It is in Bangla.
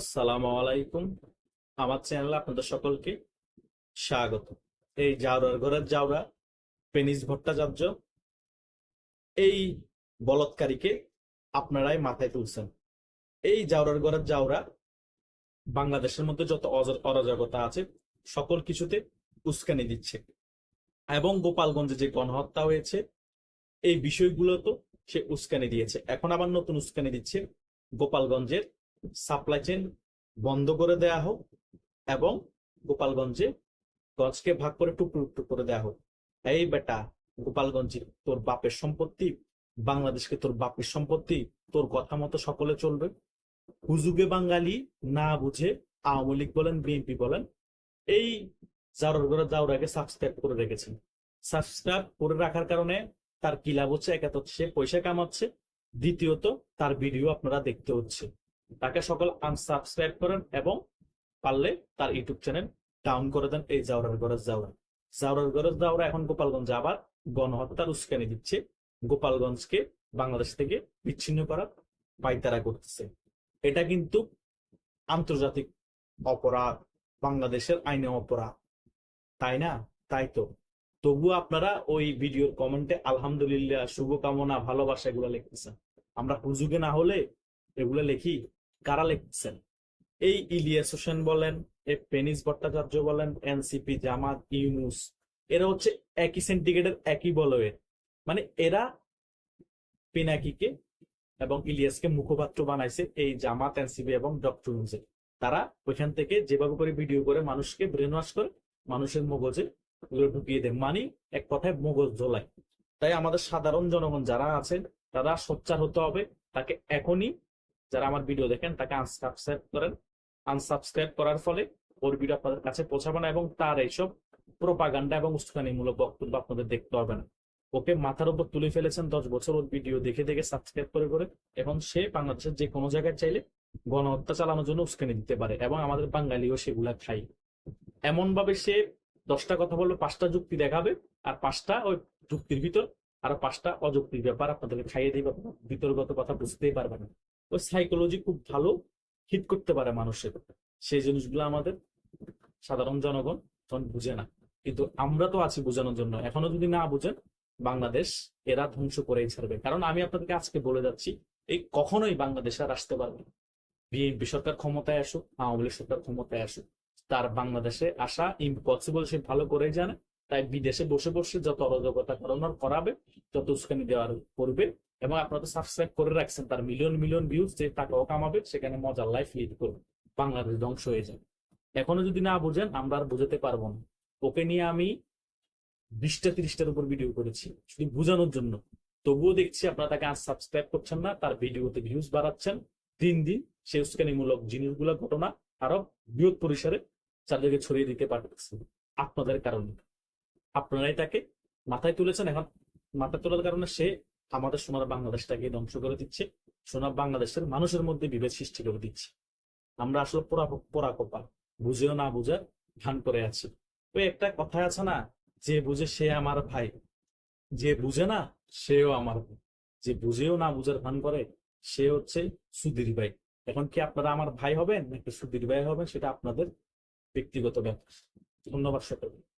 আসসালামু আলাইকুম। আমার চ্যানেলে আপনাদের সকলকে স্বাগত। এই জাউরার ঘরের জাউরা, পেনিস ভট্টাচার্য, এই বলৎকারীকে আপনারাই মাথায় তুলছেন। এই জাউরার ঘরের জাউরা বাংলাদেশের মধ্যে যত অরাজকতা আছে, সকল কিছুতে উস্কানি দিচ্ছে। এবং গোপালগঞ্জে যে গণহত্যা হয়েছে, এই বিষয়গুলো তো সে উস্কানি দিয়েছে। এখন আবার নতুন উস্কানি দিচ্ছে গোপালগঞ্জের সাপ্লাই চেন বন্ধ করে দেয়া হোক এবং গোপালগঞ্জে গঞ্জকে ভাগ করে টুকরো টুকরো করে দেয়া হোক। এই বেটা, গোপালগঞ্জে তোর বাপের সম্পত্তি, বাংলাদেশকে তোর বাপের সম্পত্তি, তোর কথা মতো সকলে চলবে। হুজুগে বাঙালি না বুঝে আওয়ামী লীগ বলেন, বিএনপি বলেন, এই জাউরার ঘরে জাউরাকে সাবস্ক্রাইব করে রেখেছেন। সাবস্ক্রাইব করে রাখার কারণে তার কি লাভ হচ্ছে? একে তো সে পয়সা কামাচ্ছে। দ্বিতীয়ত, তার ভিডিও আপনারা দেখতে হচ্ছে। তাকে সকল আনসাবস্ক্রাইব করেন এবং পারলে তার ইউটিউব চ্যানেল ডাউন করে দেন এই জাউরার গরজ জাউরা জাউরার গরজ জাউরা এখন গোপালগঞ্জ আবার গণহত্যার উস্কানি দিচ্ছে। গোপালগঞ্জকে বাংলাদেশ থেকে বিচ্ছিন্ন করার পাইতারা করতেছে। এটা কিন্তু আন্তর্জাতিক অপরাধ, বাংলাদেশের আইনে অপরাধ। তাই না? তাই তো। তবুও আপনারা ওই ভিডিওর কমেন্টে আলহামদুলিল্লাহ শুভকামনা, ভালোবাসা এগুলো লিখতেছেন। আমরা হুজুগে না হলে এগুলো লিখি? কারা লিখছেন? এই ইলিয়াস হোসেন বলেন, এ পেনিস ভট্টাচার্য বলেন, এনসিপি, জামাত, ইউনুস, এরা হচ্ছে একই সেন্টিগ্রেডের একই বলয়ের। মানে এরা পিনাকিকে এবং ইলিয়াসকে মুখপাত্র বানাইছে এই জামাত, এনসিপি এবং ডক্টর ইউনুসের। তারা ওইখান থেকে যেভাবে করে ভিডিও করে মানুষকে ব্রেন ওয়াশ করে মানুষের মগজে ওগুলো ঢুকিয়ে দেয়। মানে এক কথায় মগজ জ্বলায় তাই আমাদের সাধারণ জনগণ যারা আছেন, তারা সোচ্চার হতে হবে, তাকে এখনই যারা আমার ভিডিও দেখেন, তাকে আনসাবস্ক্রাইব করেন। আনসাবস্ক্রাইব করার ফলে ওর ভিডিও আপনাদের কাছে পৌঁছাবে না এবং তার এইসব প্রোপাগান্ডা এবং উস্কানিমূলক বক্তব্য আপনাদের দেখতে হবে না। ওকে, মাথার উপর তুলে ফেলেছেন দশ বছর ওর ভিডিও দেখে দেখে সাবস্ক্রাইব করে করে এখন সে বাংলাদেশের যে কোনো জায়গায় চাইলে গণহত্যা চালানোর জন্য উস্কানি দিতে পারে এবং আমাদের বাঙালিও সেগুলা খাই এমন ভাবে সে দশটা কথা বলবে, পাঁচটা যুক্তি দেখাবে, আর পাঁচটা ওই যুক্তির ভিতর, আরও পাঁচটা অযুক্তির ব্যাপার আপনাদেরকে খাইয়ে দিবে, ভিতরগত কথা বুঝতেই পারবে না। ওই সাইকোলজি খুব ভালো হিট করতে পারে মানুষের। সেই জিনিসগুলো আমাদের সাধারণ জনগণ তখন বুঝে না। কিন্তু আমরা তো আছি বোঝানোর জন্য। এখনও যদি না বুঝেন, বাংলাদেশ এরা ধ্বংস করেই ছাড়বে। কারণ আমি আপনাদেরকে আজকে বলে যাচ্ছি, এই কখনোই বাংলাদেশ আর আসতে পারবে বিএনপি সরকার ক্ষমতায় আসুক, আওয়ামী লীগ সরকার ক্ষমতায় আসুক, তার বাংলাদেশে আসা ইম্পসিবল সে ভালো করেই জানে। তাই বিদেশে বসে বসে যত অরাজকতা করানোর করাবে যত উস্কানি দেওয়ার করবে। এবং আপনারা তো সাবস্ক্রাইব করে রাখছেন, তার মিলিয়ন মিলিয়ন ভিউজ যে টাকাও কামাবে, সেখানে মজার লাইফ লিড করবে। বাংলাদেশ ধ্বংস হয়ে যাবে। এখনও যদি না বুঝেন, আমরা আর বুঝাতে পারব না। ওকে নিয়ে আমি বিশটা, তিরিশটার উপর ভিডিও করেছি, শুধু বোঝানোর জন্য। তবুও দেখছি আপনারা তাকে আর সাবস্ক্রাইব করছেন না, তার ভিডিওতে ভিউজ বাড়াচ্ছেন। দিন দিন সে উস্কানিমূলক জিনিসগুলো, ঘটনা আরও বৃহৎ পরিসরে চারদিকে ছড়িয়ে দিতে পারতেছে আপনাদের কারণে। আপনারাই তাকে মাথায় তুলেছেন, এখন মাথায় তোলার কারণে সে আমাদের সোনার বাংলাদেশটাকে ধ্বংস করে দিচ্ছে, সোনার বাংলাদেশের মানুষের মধ্যে বিভেদ সৃষ্টি করে দিচ্ছে। আমরা আসলে পোড়া পোড়া কপাল বুঝেও না বুঝার ভান করে আছি। ওই একটা কথা আছে না, যে বুঝে সে আমার ভাই, যে বুঝে না সেও আমার ভাই। যে বুঝেও না বুঝার ভান করে, সে হচ্ছে সুধীর ভাই। এখন কি আপনারা আমার ভাই হবেন নাকি সুধীর ভাই হবেন, সেটা আপনাদের ব্যক্তিগত ব্যাপার। ধন্যবাদ সকলকে।